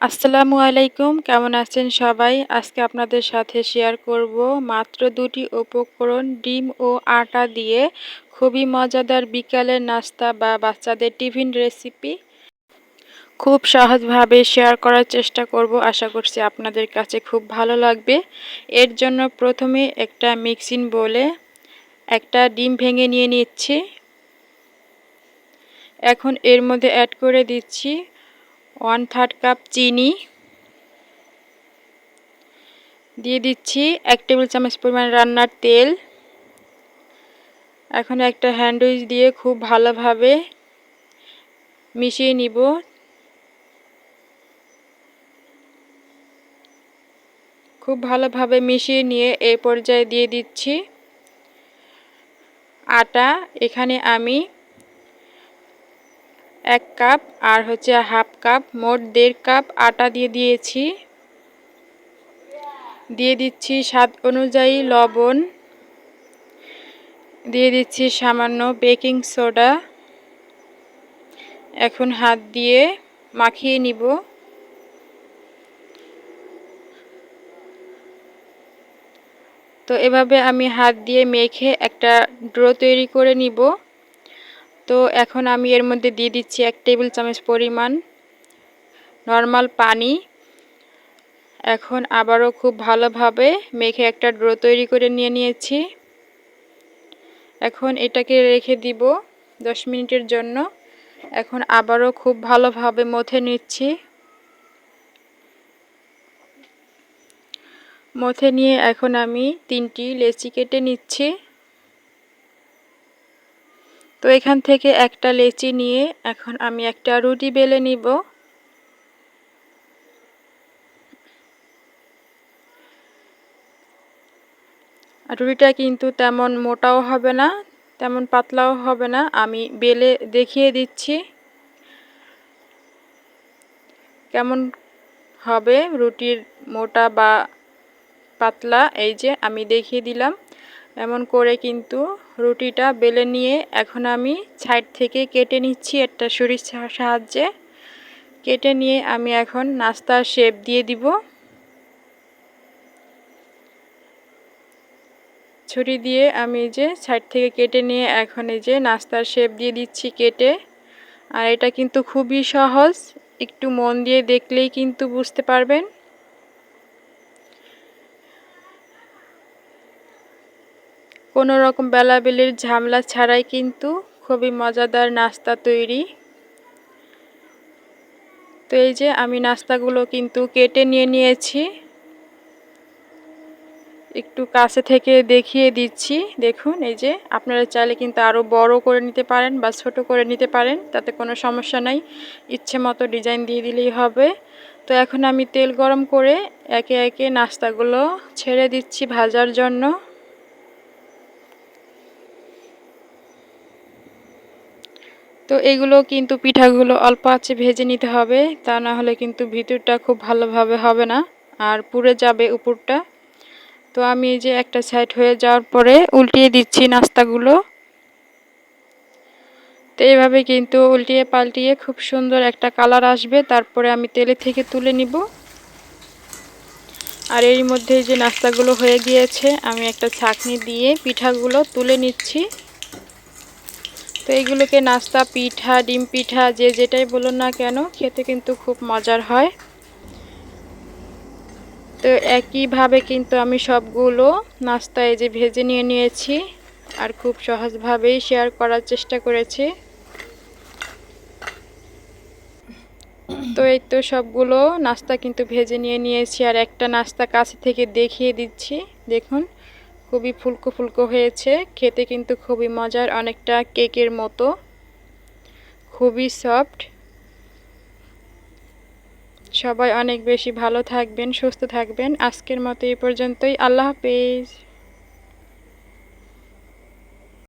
আসসালামু আলাইকুম, কেমন আছেন সবাই? আজকে আপনাদের সাথে শেয়ার করব মাত্র দুটি উপকরণ, ডিম ও আটা দিয়ে। খুবই মজাদার বিকালের নাস্তা বা বাচ্চাদের টিফিন রেসিপি খুব সহজভাবে শেয়ার করার চেষ্টা করব, আশা করছি আপনাদের কাছে খুব ভালো লাগবে। এর জন্য প্রথমে একটা মিক্সিং বলে একটা ডিম ভেঙে নিয়ে নিচ্ছি। এখন এর মধ্যে অ্যাড করে দিচ্ছি ওয়ান থার্ড কাপ চিনি। দিয়ে দিচ্ছি এক টেবিল চামচ পরিমাণ রান্নার তেল। এখন একটা হ্যান্ডউইচ দিয়ে খুব ভালোভাবে মিশিয়ে নিব। খুব ভালোভাবে মিশিয়ে নিয়ে এই পর্যায়ে দিয়ে দিচ্ছি। আটা, এখানে আমি এক কাপ আর হচ্ছে হাফ কাপ, মোট দেড় কাপ আটা দিয়ে দিয়েছি। দিয়ে দিচ্ছি স্বাদ অনুযায়ী লবণ। দিয়ে দিচ্ছি সামান্য বেকিং সোডা। এখন হাত দিয়ে মাখিয়ে নিব। তো এভাবে আমি হাত দিয়ে মেখে একটা ড্রো তৈরি করে নিব। তো এখন আমি এর মধ্যে দিয়ে দিচ্ছি এক টেবিল চামচ পরিমাণ নর্মাল পানি। এখন আবারও খুব ভালোভাবে মেখে একটা ড্রো তৈরি করে নিয়ে নিয়েছি। এখন এটাকে রেখে দিব দশ মিনিটের জন্য। এখন আবারও খুব ভালোভাবে মথে নিচ্ছি। মথে নিয়ে এখন আমি তিনটি লেচি কেটে নিচ্ছি। তো এখান থেকে একটা লেচি নিয়ে এখন আমি একটা রুটি বেলে নিব। রুটিটা কিন্তু তেমন মোটাও হবে না, তেমন পাতলাও হবে না, আমি বেলে দেখিয়ে দিচ্ছি। কেমন হবে রুটির মোটা বা পাতলা, এই যে আমি দেখিয়ে দিলাম। এমন করে কিন্তু রুটিটা বেলে নিয়ে এখন আমি সাইড থেকে কেটে নিচ্ছি একটা সরিষ সাহায্যে। কেটে নিয়ে আমি এখন নাস্তার শেপ দিয়ে দিব। ছুরি দিয়ে আমি যে সাইড থেকে কেটে নিয়ে এখন এই যে নাস্তার শেপ দিয়ে দিচ্ছি কেটে। আর এটা কিন্তু খুবই সহজ, একটু মন দিয়ে দেখলেই কিন্তু বুঝতে পারবেন। কোনো রকম বেলাবেলির ঝামেলা ছাড়াই কিন্তু খুবই মজাদার নাস্তা তৈরি। তো এই যে আমি নাস্তাগুলো কিন্তু কেটে নিয়ে নিয়েছি। একটু কাছে থেকে দেখিয়ে দিচ্ছি। দেখুন, এই যে আপনারা চাইলে কিন্তু আরও বড় করে নিতে পারেন বা ছোট করে নিতে পারেন, তাতে কোনো সমস্যা নাই। ইচ্ছে মতো ডিজাইন দিয়ে দিলেই হবে। তো এখন আমি তেল গরম করে একে একে নাস্তাগুলো ছেড়ে দিচ্ছি ভাজার জন্য। তো এগুলো কিন্তু পিঠাগুলো অল্প আছে ভেজে নিতে হবে। তা না হলে কিন্তু ভিতরটা খুব ভালোভাবে হবে না আর পুড়ে যাবে উপরটা। তো আমি যে একটা সাইড হয়ে যাওয়ার পরে উল্টিয়ে দিচ্ছি নাস্তাগুলো। তো এইভাবে কিন্তু উল্টিয়ে পাল্টিয়ে খুব সুন্দর একটা কালার আসবে। তারপরে আমি তেলে থেকে তুলে নিব। আর এর মধ্যে যে নাস্তাগুলো হয়ে গিয়েছে, আমি একটা ছাকনি দিয়ে পিঠাগুলো তুলে নিচ্ছি। তো এইগুলোকে নাস্তা, পিঠা, ডিম পিঠা, যে যেটাই বলুন না কেন, খেতে কিন্তু খুব মজার হয়। তো একইভাবে কিন্তু আমি সবগুলো নাস্তায় যে ভেজে নিয়ে নিয়েছি আর খুব সহজভাবেই শেয়ার করার চেষ্টা করেছি। তো এই তো সবগুলো নাস্তা কিন্তু ভেজে নিয়ে নিয়েছি আর একটা নাস্তা কাছে থেকে দেখিয়ে দিচ্ছি, দেখুন। খুবই ফুলকো ফুলকো হয়েছে। খেতে কিন্তু খুবই মজার, অনেকটা কেকের মতো। খুবই সফট। সবাই অনেক বেশি ভালো থাকবেন, সুস্থ থাকবেন। আজকের মতো এই পর্যন্তই। আল্লাহ হাফেজ।